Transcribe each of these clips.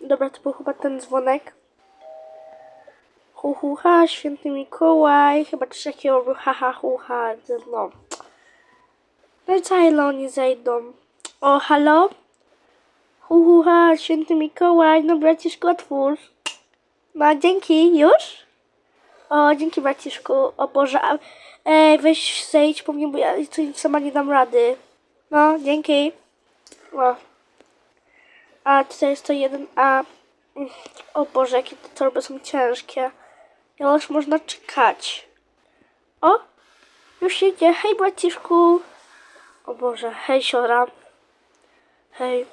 Dobra, to był chyba ten dzwonek. Hu, hu, ha, święty Mikołaj. Chyba takiego robił, ha, ha. No. No co, ile oni zejdą? O, halo? Hu, hu, ha, święty Mikołaj. No, braciszku, otwórz. No, dzięki. Już? O, dzięki, braciszku. O Boże. Ej, weź zejdź po mnie, bo ja sama nie dam rady. No, dzięki. O. A tutaj jest to jeden A. Mm, O Boże, jakie te torby są ciężkie. Już można czekać. O! Już idzie. Hej, braciszku. O Boże, hej, siora. Hej.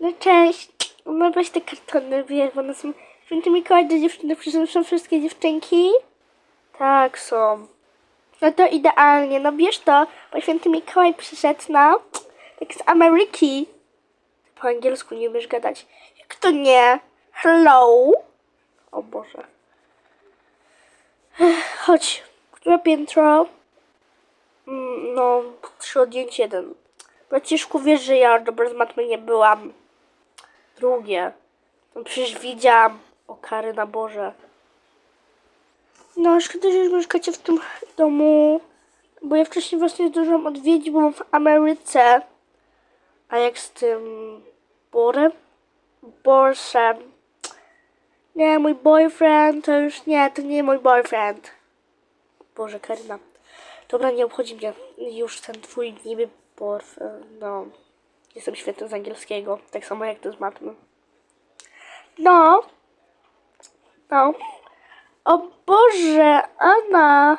No cześć. No weź te kartony, wiesz, bo one są... Święty Mikołaj do dziewczyny, przecież są wszystkie dziewczynki? Tak, są. No to idealnie, no bierz to, bo święty Mikołaj przyszedł, no. Tak z Ameryki. Po angielsku nie umiesz gadać. Jak to nie? Hello? O Boże. Chodź. Które piętro? Mm, No, trzy jeden. Braciszku, wiesz, że ja dobra z matmy nie byłam. Drugie. No przecież widziałam. O kary na Boże. No, szkoda, że już mieszkacie w tym domu. Bo ja wcześniej właśnie zdążyłam odwiedzić, bo w Ameryce. A jak z tym Borem? Borsem. Nie, mój boyfriend to już nie, to nie mój boyfriend. Boże, Karina. Dobra, nie obchodzi mnie już ten twój niby boyfriend. No, jestem świetny z angielskiego, tak samo jak ty z matmy. No. No. O Boże, Anna.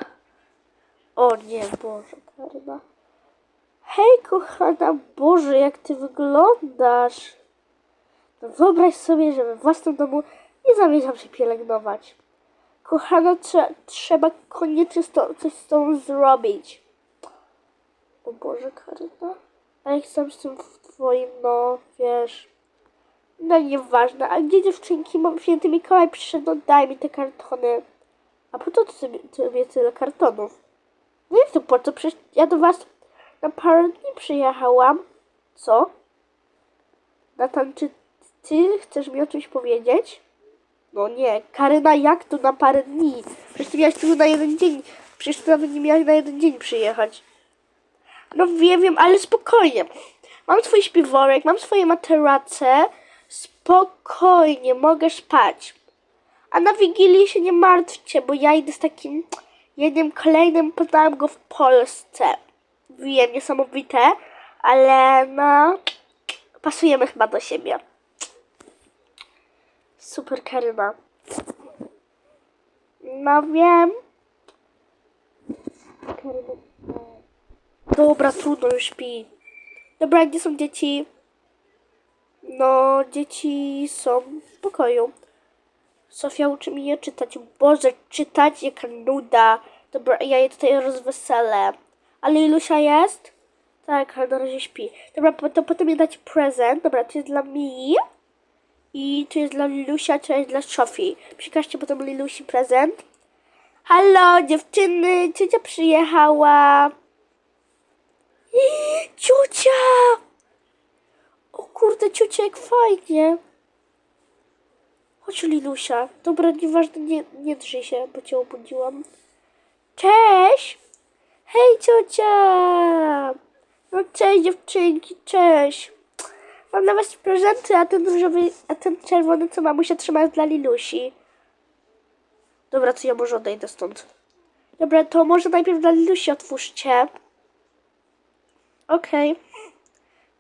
O nie, Boże, Karina. Hej, kochana, Boże, jak ty wyglądasz. No wyobraź sobie, że we własnym domu nie zamierzam się pielęgnować. Kochana, trze- trzeba koniecznie coś z tą zrobić. O Boże, Karyna. A jak sam tym w twoim, no, wiesz... No nieważne, a gdzie dziewczynki? Mam święty Mikołaj przyszedł, no daj mi te kartony. A po co ty sobie, tyle kartonów? No jak to po co? Przecież ja do was na parę dni przyjechałam. Co? Natan, czy ty chcesz mi o czymś powiedzieć? No nie, Karyna, jak to na parę dni? Przecież ty miałaś tu na jeden dzień. Przecież ty nawet nie miałaś na jeden dzień przyjechać. No wiem, wiem, ale spokojnie. Mam swój śpiworek, mam swoje materace. Spokojnie, mogę spać. A na Wigilię się nie martwcie, bo ja idę z takim jednym kolejnym, poznałam go w Polsce. Wiem, niesamowite, ale no, pasujemy chyba do siebie. Super Karyna. No wiem. Dobra, trudno, już śpi. Dobra, gdzie są dzieci? No, dzieci są w pokoju. Sofia uczy mnie czytać. Boże, czytać jaka nuda. Dobra, ja je tutaj rozweselę. Ale Ilusia jest? Tak, ale na razie śpi. Dobra, to potem je dać prezent. Dobra, to jest dla mi. I to jest dla Lilusia, to jest dla Sofii. Przekażcie potem Lilusi prezent. Halo, dziewczyny, ciocia przyjechała. Ciocia! O kurde, ciocia, jak fajnie. Chodź, Lilusia. Dobra, nieważne, nie, nie drzyj się, bo cię obudziłam. Cześć! Hej, ciocia! No cześć, dziewczynki, cześć. Mam dla was prezenty, a ten różowy, a ten czerwony, co mamusia trzyma, jest dla Lilusi. Dobra, to ja może odejdę stąd. Dobra, to może najpierw dla Lilusi otwórzcie. Okej.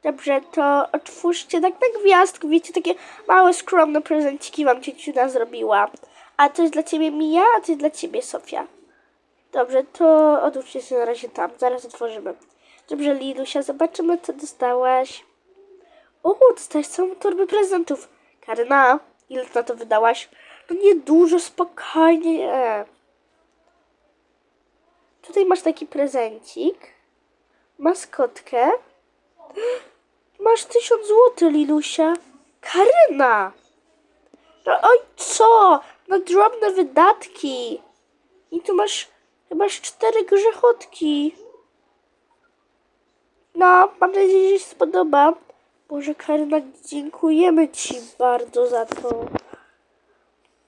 Dobrze, to otwórzcie tak na gwiazdkę. Wiecie, takie małe, skromne prezenciki wam ciociuna zrobiła. A to jest dla ciebie Mija, a to jest dla ciebie Sofia. Dobrze, to odłóżcie się na razie tam. Zaraz otworzymy. Dobrze, Lilusia, zobaczymy, co dostałaś. O, dostałeś całą torbę prezentów. Karyna, ile na to wydałaś? No niedużo, spokojnie. Tutaj masz taki prezencik. Maskotkę. Masz tysiąc złotych, Lilusia. Karyna! No oj, co? No drobne wydatki. I tu masz chyba cztery grzechotki. No, mam nadzieję, że się spodoba. Boże, Karyna, dziękujemy Ci bardzo za to.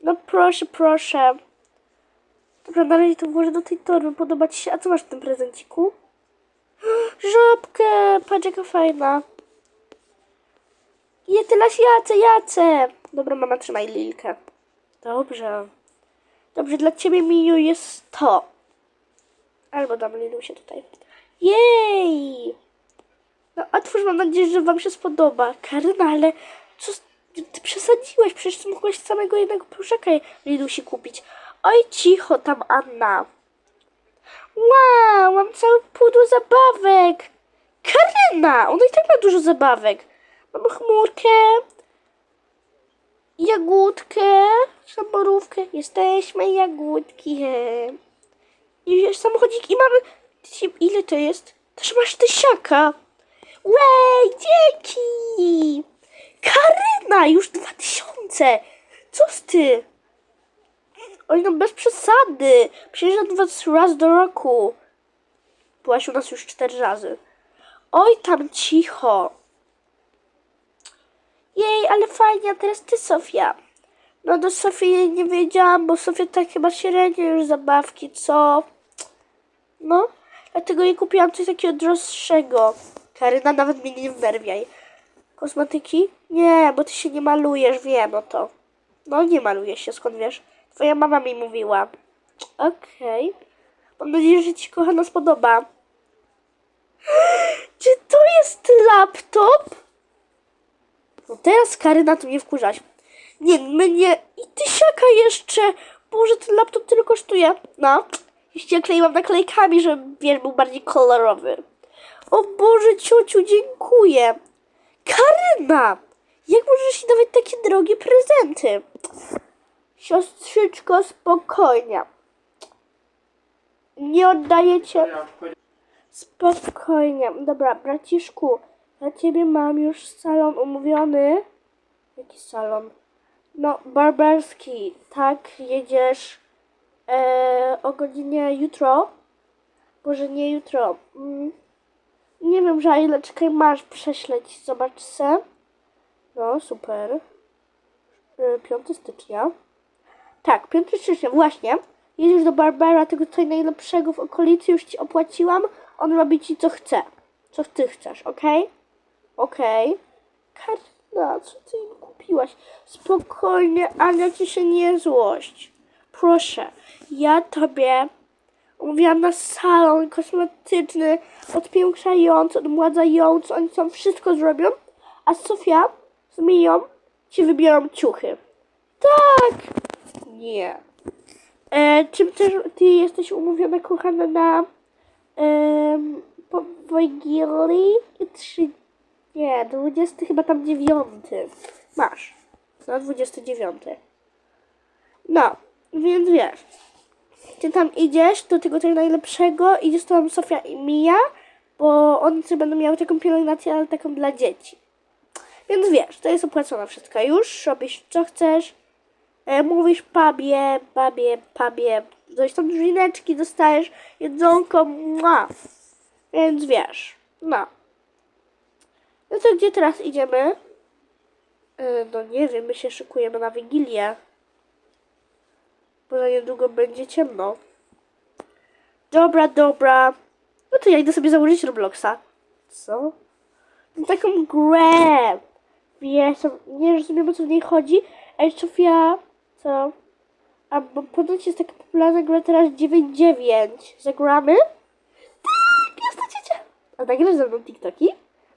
No proszę, proszę. Dobra, na razie to włożę do tej torby. Podoba Ci się? A co masz w tym prezenciku? Żabkę! Patrz jaka fajna. Je teraz Jace, Jace! Dobra, mama, trzymaj Lilkę. Dobrze. Dobrze, dla Ciebie, Miju, jest to. Albo dam Lilusie tutaj. Jej! No otwórz, mam nadzieję, że wam się spodoba. Karyna, ale co, ty przesadziłaś, przecież ty mogłaś samego jednego pluszaka Lilusi kupić. Oj, cicho tam, Anna. Wow, mam całe pudło zabawek. Karyna, ona i tak ma dużo zabawek. Mam chmurkę, jagódkę, samorównkę. Jesteśmy jagódki. I wiesz, samochodzik i mamy... Ile to jest? Też masz tysiaka. Łej, dzięki! Karyna, już dwa tysiące! Co z ty? Oj, no bez przesady. Przyjeżdżam do was raz do roku. Byłaś u nas już cztery razy. Oj, tam cicho. Jej, ale fajnie, a teraz ty, Sofia. No do Sofii nie wiedziałam, bo Sofia tak chyba średnio już zabawki, co? No, dlatego jej kupiłam coś takiego droższego. Karyna, nawet mnie nie wnerwiaj. Kosmetyki? Nie, bo ty się nie malujesz, wiem o to. No, nie malujesz się, skąd wiesz? Twoja mama mi mówiła. Okej. Mam nadzieję, że ci kochana spodoba. Czy to jest laptop? No teraz Karyna tu mnie wkurzaś. Nie, mnie i tysiaka jeszcze. Boże, ten laptop tyle kosztuje. No, jeszcze ja kleiłam naklejkami, żeby wiesz, był bardziej kolorowy. O Boże, ciociu, dziękuję. Karyna! Jak możesz się dawać takie drogie prezenty? Siostrzyczko, spokojnie. Nie oddajecie... Spokojnie. Dobra, braciszku, dla ciebie mam już salon umówiony. Jaki salon? No, barbarski. Tak, jedziesz e, o godzinie jutro. Boże, nie jutro. Mm. Nie wiem, że ile czekaj, masz prześleć, zobacz se. No, super. E, 5 stycznia. Tak, 5 stycznia, właśnie. Jedziesz do Barbera, tego co najlepszego w okolicy, już ci opłaciłam. On robi ci co chce. Co ty chcesz, okej? Okej. Karna, co ty im kupiłaś? Spokojnie, Ania, ci się nie złość. Proszę, ja tobie umówiłam na salon kosmetyczny, odpiększający, odmładzający. Oni tam wszystko zrobią. A Sofia z Miją ci wybiorą ciuchy. Tak! Nie. E, czym też ty jesteś umówiona, kochana, na em, po Wigilii? Trzy, nie, 20 chyba tam dziewiąty. Masz. No, 29. No, więc wiesz. Ty tam idziesz do tego tego najlepszego, idziesz tam Sofia i Mija, bo one sobie będą miały taką pielęgnację, ale taką dla dzieci. Więc wiesz, to jest opłacone wszystko już, robisz co chcesz, e, mówisz pabie, babie, pabie, coś tam drzwineczki dostajesz, jedzonko, mua. Więc wiesz, no. No to gdzie teraz idziemy? E, no nie wiem, my się szykujemy na Wigilię. Bo niedługo będzie ciemno. Dobra, dobra. No to ja idę sobie założyć Robloxa. Co? No taką grę. Wiesz, nie rozumiem o co w niej chodzi. Ej, Sofia, co? A bo ponoć jest taka popularna gra teraz 9.9. Zagramy? Tak, jasna ciocia. A nagrasz ze mną TikToki?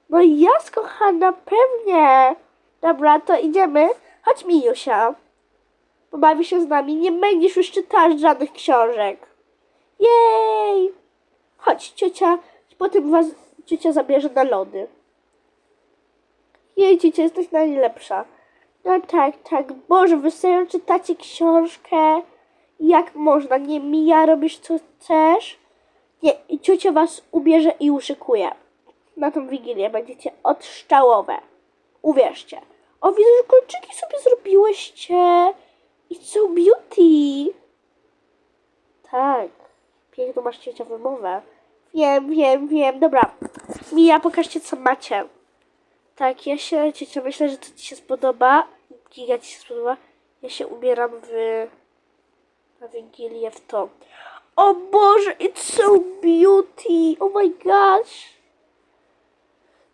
No jas, kochana, pewnie. Dobra, to idziemy. Chodź, Mijusia. Pobawi się z nami. Nie będziesz już czytać żadnych książek. Jej! Chodź, ciocia. Potem was ciocia zabierze na lody. Jej, ciocia, jesteś najlepsza. No tak, tak. Boże, wy serio czytacie książkę? Jak można? Nie, Mija, robisz co chcesz? Nie, i ciocia was ubierze i uszykuje. Na tą wigilię będziecie odszczałowe. Uwierzcie. O, widzę, że kolczyki sobie zrobiłyście. It's so beauty. Tak. Piękną masz ciocia wymowę. Wiem, wiem, wiem. Dobra. Mija, pokażcie co macie. Tak, ja się, ciocia, myślę, że to ci się spodoba. Giga ci się spodoba. Ja się ubieram w... na Wigilię w to. O Boże, it's so beauty! Oh my gosh!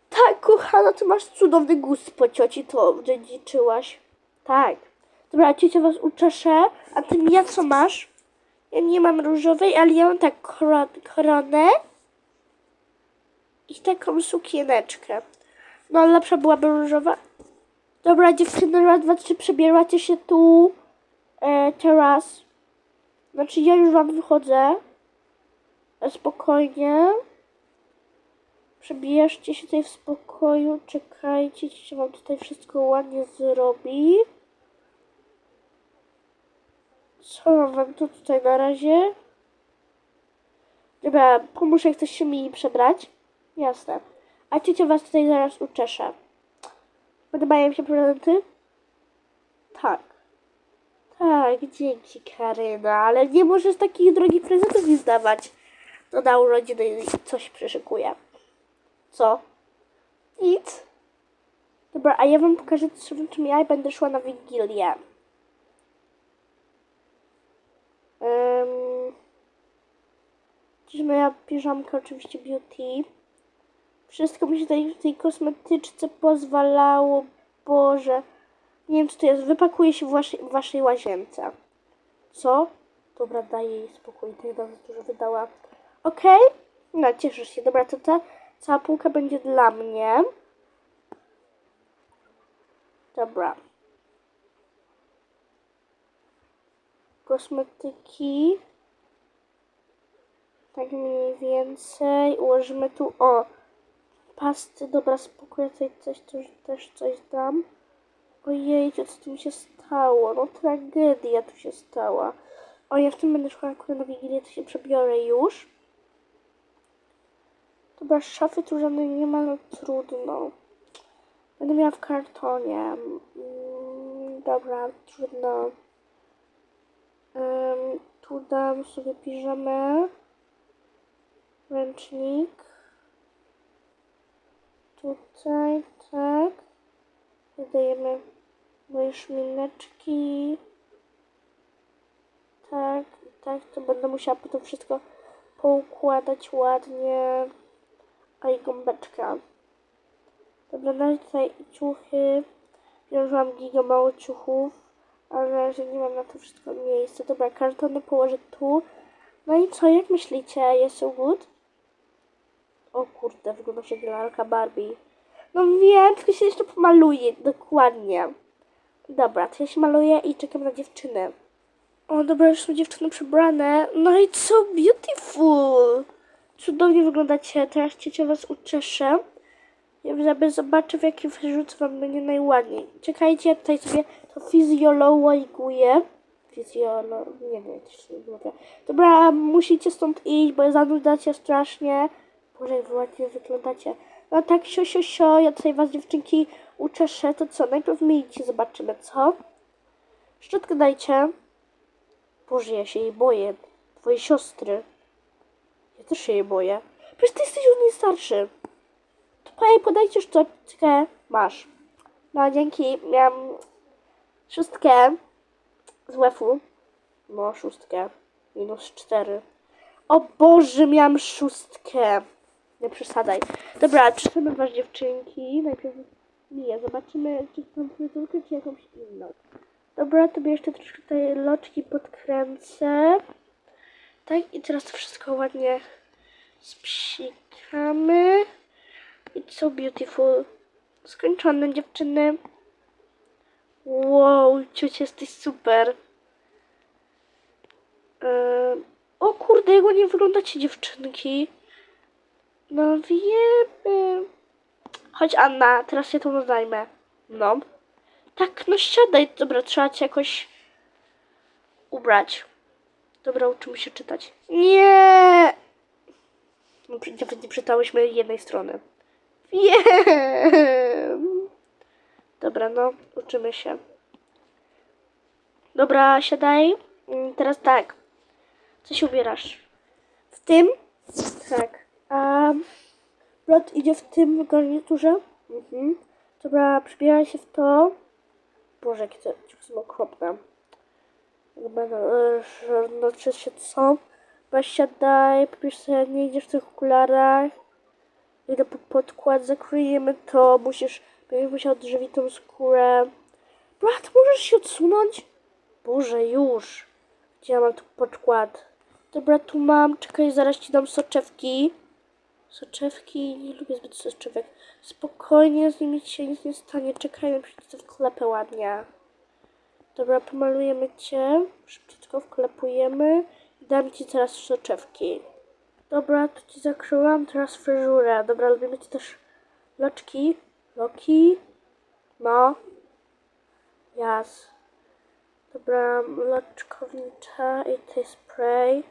Tak, kochana, ty masz cudowny gust po cioci, to dziedziczyłaś. Tak. Dobra, ciocia was uczeszę, a ty ja co masz? Ja nie mam różowej, ale ja mam tak kro- koronę i taką sukieneczkę. No, ale lepsza byłaby różowa. Dobra, dziewczyny, raz, dwa, trzy, przebieracie się tu e, teraz. Znaczy, ja już wam wychodzę. E, Spokojnie. Przebierzcie się tutaj w spokoju, czekajcie, się wam tutaj wszystko ładnie zrobi. Co mam wam tu tutaj na razie? Dobra, pomóż jak ktoś się mi przebrać. Jasne. A ciocia was tutaj zaraz uczeszę. Podobają się prezenty? Tak. Tak, dzięki Karyna, ale nie możesz takich drogich prezentów mi zdawać. To na urodziny coś przyszykuję. Co? Nic. Dobra, a ja wam pokażę, czym ja będę szła na Wigilię. Um, moja piżamka, oczywiście beauty. Wszystko mi się tutaj w tej kosmetyczce pozwalało. Boże. Nie wiem, co to jest. Wypakuje się w waszej, w waszej łazience. Co? Dobra, daję jej spokój. Tej razy dużo wydała. Okej? No, cieszysz się. Dobra, to ta cała półka będzie dla mnie. Dobra. Kosmetyki. Tak mniej więcej. Ułożymy tu, o, pasty. Dobra, spokojnie, tutaj coś, też, też coś dam. Ojej, co tu mi się stało? No tragedia tu się stała. O, ja w tym będę szła akurat na Wigilię, to się przebiorę już. Dobra, szafy tu żadnej nie ma, no trudno. Będę miała w kartonie. Mm, dobra, trudno. Ym, tu dam sobie piżamę. Ręcznik. Tutaj, tak. Dodajemy moje szmineczki. Tak, tak, to będę musiała potem wszystko poukładać ładnie. A i gąbeczka. Dobra, na tutaj ciuchy. Wziąłam giga mało ciuchów, ale razie nie mam na to wszystko miejsca. Dobra, kartony położę tu. No i co, jak myślicie? Jest so good? O kurde, wygląda się jak lalka Barbie. No wiem, tylko się jeszcze pomaluję, dokładnie. Dobra, to ja się maluję i czekam na dziewczynę. O, dobra, już są dziewczyny przebrane. No i co beautiful! Cudownie wyglądacie. Teraz ciocia was uczeszę. Ja zobaczę, w jaki wyrzuc wam będzie najładniej. Czekajcie, ja tutaj sobie to fizjologuję. Fizjolo... nie wiem, jak to się mówi. Dobra, musicie stąd iść, bo zanudzacie strasznie. Jak wy ładnie wyglądacie. No tak, sio, sio, sio, ja tutaj was dziewczynki uczeszę. To co, najpierw myjcie, zobaczymy, co? Szczotkę dajcie. Boże, ja się jej boję. Twojej siostry. Ja też się jej boję. Przecież ty jesteś od niej starszy. To jej podajcie szczotkę. Masz. No, dzięki. Miałam szóstkę z WF-u. No, szóstkę. Minus cztery. O Boże, miałam szóstkę. Nie przesadzaj. Dobra, czytamy was dziewczynki. Najpierw Miję. Zobaczymy, czy tą fryzurkę, czy jakąś inną. Dobra, to jeszcze troszkę tutaj loczki podkręcę. Tak, i teraz to wszystko ładnie spsikamy. It's so beautiful. Skończone, dziewczyny. Wow, ciocia, jesteś super. Ehm, o kurde, jak ładnie wyglądacie, dziewczynki. No wiemy. Chodź, Anna, teraz się tą zajmę. No. Tak, no siadaj. Dobra, trzeba cię jakoś ubrać. Dobra, uczymy się czytać. Nie! No, Nawet nie czytałyśmy jednej strony. Wiem! Dobra, no, uczymy się. Dobra, siadaj. Mm, Teraz tak. Co się ubierasz? W tym? Tak. A Lot idzie w tym garniturze? Mhm. Dobra, przybieraj się w to. Boże, jakie to są okropne. Będą, e, że znaczy się co? Weź siadaj, popisz sobie, nie idziesz w tych okularach. Idę po podkład, zakryjemy to, musisz, będziesz musiał drzewi tą skórę. Brat, możesz się odsunąć? Boże, już. Gdzie ja mam tu podkład? Dobra, tu mam, czekaj, zaraz ci dam soczewki. Soczewki, nie lubię zbyt soczewek. Spokojnie, z nimi się nic nie stanie. Czekaj, na przykład wklepę ładnie. Dobra, pomalujemy cię. Szybciutko wklepujemy. Dam ci teraz soczewki. Dobra, to ci zakryłam. Teraz fryzurę. Dobra, robimy ci też loczki. Loki. No. Jas. Dobra, loczkownicza i tutaj spray.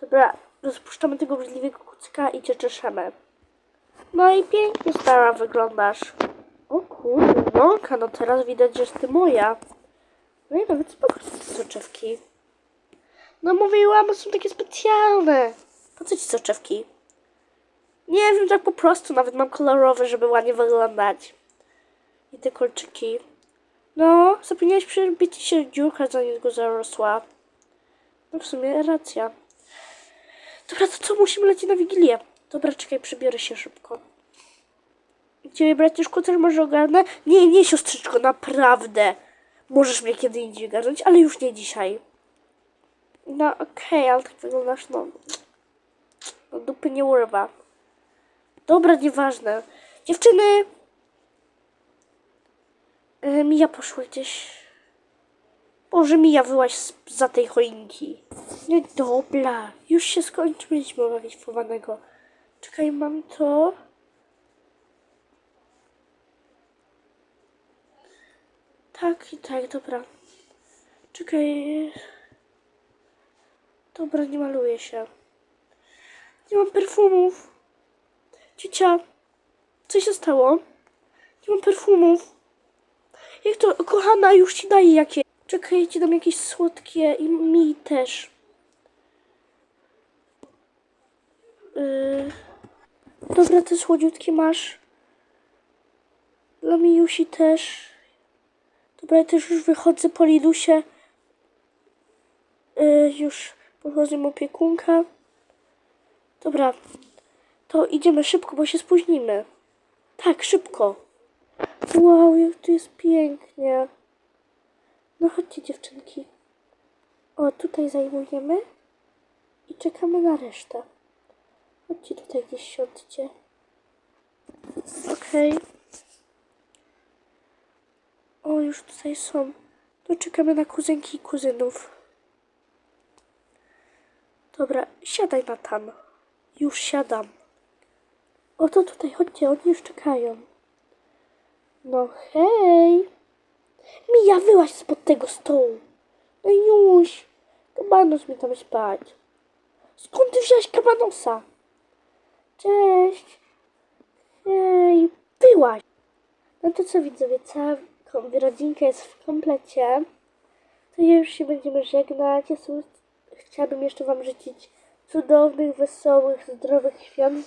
Dobra, rozpuszczamy tego obrzydliwego kucyka i cię czeszemy. No i pięknie stara wyglądasz. O kurde, no teraz widać, że ty moja. No i nawet spoko te soczewki. No mówiłam, są takie specjalne. Po co ci soczewki? Nie wiem, tak po prostu, nawet mam kolorowe, żeby ładnie wyglądać. I te kolczyki. No, zapomniałeś przybić się dziurka, zanim go zarosła. No w sumie racja. Dobra, to co? Musimy lecieć na Wigilię. Dobra, czekaj, przebiorę się szybko. Ciebie, braciszku, też może ogarnę? Nie, nie, siostrzyczko, naprawdę. Możesz mnie kiedy indziej ogarnąć, ale już nie dzisiaj. No, okej, ale tak wyglądasz, no... No, dupy nie urwa. Dobra, nieważne. Dziewczyny! E, Mija poszła gdzieś. Boże, Mija wyłaś za tej choinki. No dobra, już się skończyliśmy bawić w chowanego. Czekaj, mam to. Tak i tak, dobra. Czekaj. Dobra, nie maluję się. Nie mam perfumów. Ciocia, co się stało? Nie mam perfumów. Jak to, kochana, już ci daję jakie. Czekaj, ja ci dam jakieś słodkie i mi też. Yy. Dobra, te słodziutkie masz. Dla Miusi też. Dobra, ja też już wychodzę po Lidusie. Yy, już podchodzę opiekunka. Dobra, to idziemy szybko, bo się spóźnimy. Tak, szybko. Wow, jak tu jest pięknie. No chodźcie dziewczynki. O, tutaj zajmujemy i czekamy na resztę. Chodźcie tutaj gdzieś siądźcie. Okej. O, już tutaj są. To czekamy na kuzynki i kuzynów. Dobra, siadaj Natan. Już siadam. Oto tutaj, chodźcie, oni już czekają. No hej. Mija, wyłaź spod tego stołu. No już. Kabanos mi tam spać. Skąd ty wziąłeś kabanosa? Cześć. Hej, byłaś. No to co widzowie, cała rodzinka jest w komplecie. To już się będziemy żegnać. Ja sobie chciałabym jeszcze Wam życzyć cudownych, wesołych, zdrowych świąt,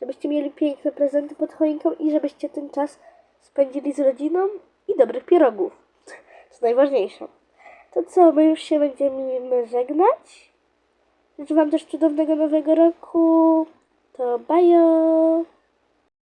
żebyście mieli piękne prezenty pod choinką i żebyście ten czas spędzili z rodziną i dobrych pierogów. To najważniejsze. To co, my już się będziemy żegnać. Życzę Wam też cudownego nowego roku. To bajo!